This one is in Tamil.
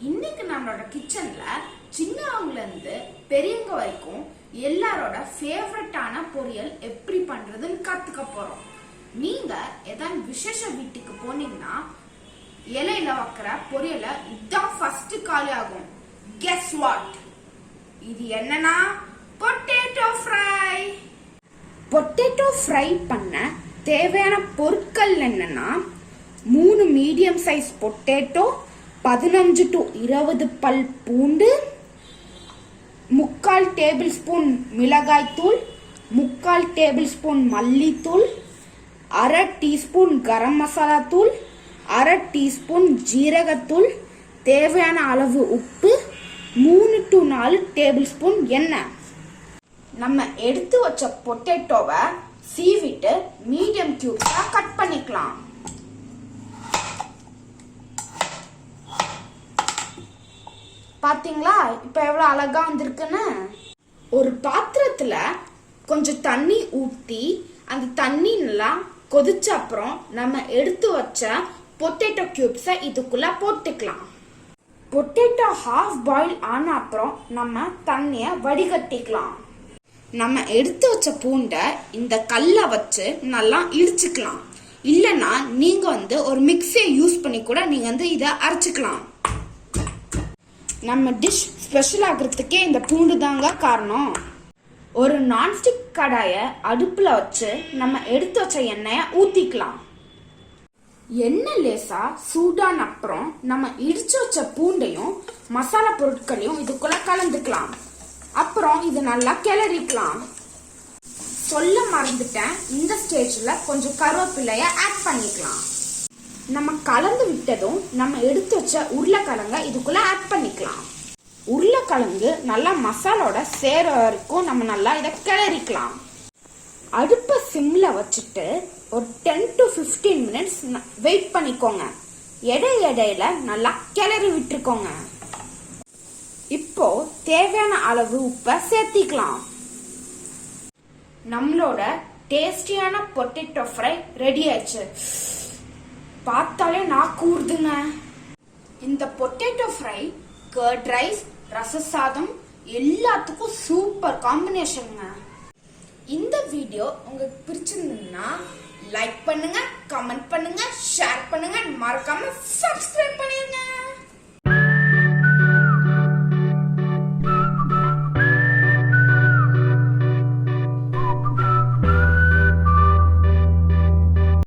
இன்னைக்கு நம்மளோட கிச்சன்ல சின்னவங்கல இருந்து பெரியவங்க வரைக்கும் எல்லாரோட ஃபேவரட்டான பொரியல் எப்படி பண்றதுன்னு கத்துக்க போறோம். நீங்க ஏதாவது விசேஷ வீட்டுக்கு போனீங்கன்னா இலையில வைக்கிற பொரியலை இதான் ஃபர்ஸ்ட் காலி ஆகும் கெஸ் வாட் இது என்னன்னா பொட்டேட்டோ ஃப்ரை பொட்டேட்டோ ஃப்ரை பண்ண தேவையான பொருட்கள் என்னன்னா மீடியம் சைஸ் பொட்டேட்டோ பதினஞ்சு டு இருபது பல் பூண்டு முக்கால் டேபிள் ஸ்பூன் மிளகாய்த்தூள் முக்கால் டேபிள் ஸ்பூன் மல்லித்தூள் அரை டீஸ்பூன் கரம் மசாலா தூள் அரை டீஸ்பூன் ஜீரகத்தூள் தேவையான அளவு உப்பு மூணு டு நாலு டேபிள் ஸ்பூன் எண்ணெய். நம்ம எடுத்து வச்ச பொட்டேட்டோவை சீவிட்டு மீடியம் கியூப்ஸாக கட் பண்ணிக்கலாம். பார்த்தீங்களா இப்போ எவ்வளோ அழகாக வந்திருக்குன்னு? ஒரு பாத்திரத்தில் கொஞ்சம் தண்ணி ஊற்றி அந்த தண்ணி நல்லா கொதிச்ச அப்புறம் நம்ம எடுத்து வச்ச பொட்டேட்டோ கியூப்ஸை இதுக்குள்ளே போட்டுக்கலாம். பொட்டேட்டோ ஹாஃப் பாயில் ஆன அப்புறம் நம்ம தண்ணியை வடிகட்டிக்கலாம். நம்ம எடுத்து வச்ச பூண்டை இந்த கல்லை வச்சு நல்லா இடிச்சுக்கலாம். இல்லைன்னா நீங்கள் வந்து ஒரு மிக்சியை யூஸ் பண்ணி கூட நீங்கள் வந்து இதை அரைச்சிக்கலாம். நம்ம டிஷ் ஸ்பெஷல் ஆகிறதுக்கே இந்த பூண்டு தாங்க காரணம். ஒரு நான்ஸ்டிக் கடாயை அடுப்பில் வச்சு நம்ம எடுத்து வச்ச எண்ணெயை ஊற்றிக்கலாம் எண்ணெய் லேசா சூடான அப்புறம் நம்ம இடிச்சு வச்ச பூண்டையும் மசாலா பொருட்களையும் இதுக்குள்ள கலந்துக்கலாம். அப்புறம் இது நல்லா கிளறிக்கலாம். சொல்ல மறந்துட்டேன். இந்த ஸ்டேஜில் கொஞ்சம் கருவேப்பிலையை ஆட் பண்ணிக்கலாம். நம்ம கலந்து விட்டதும் நம்ம எடுத்து வச்ச உருளைக்கிழங்க இதுக்குள்ள ஆட் பண்ணிக்கலாம். உருளைக்கிழங்கு நல்லா மசாலோட சேர வரைக்கும் நம்ம நல்லா இதை கிளறிக்கலாம். அடுப்பை சிம்ல வச்சுட்டு ஒரு ten to fifteen minutes wait பண்ணிக்கோங்க. எடை எடையில நல்லா கிளறி விட்டுருக்கோங்க. இப்போ தேவையான அளவு உப்பை சேர்த்திக்கலாம். நம்மளோட டேஸ்டியான பொட்டேட்டோ ஃப்ரை ரெடி ஆயிடுச்சு. பார்த்தாலே நான் கூறுதுங்க இந்த பொட்டேட்டோ ஃப்ரை கர்ட் ரைஸ் ரச சாதம் எல்லாத்துக்கும் சூப்பர் காம்பினேஷனுங்க இந்த வீடியோ உங்களுக்கு பிடிச்சிருந்ததுன்னா லைக் பண்ணுங்க கமெண்ட் பண்ணுங்க ஷேர் பண்ணுங்க. மறக்காம சப்ஸ்கிரைப் பண்ணிருங்க.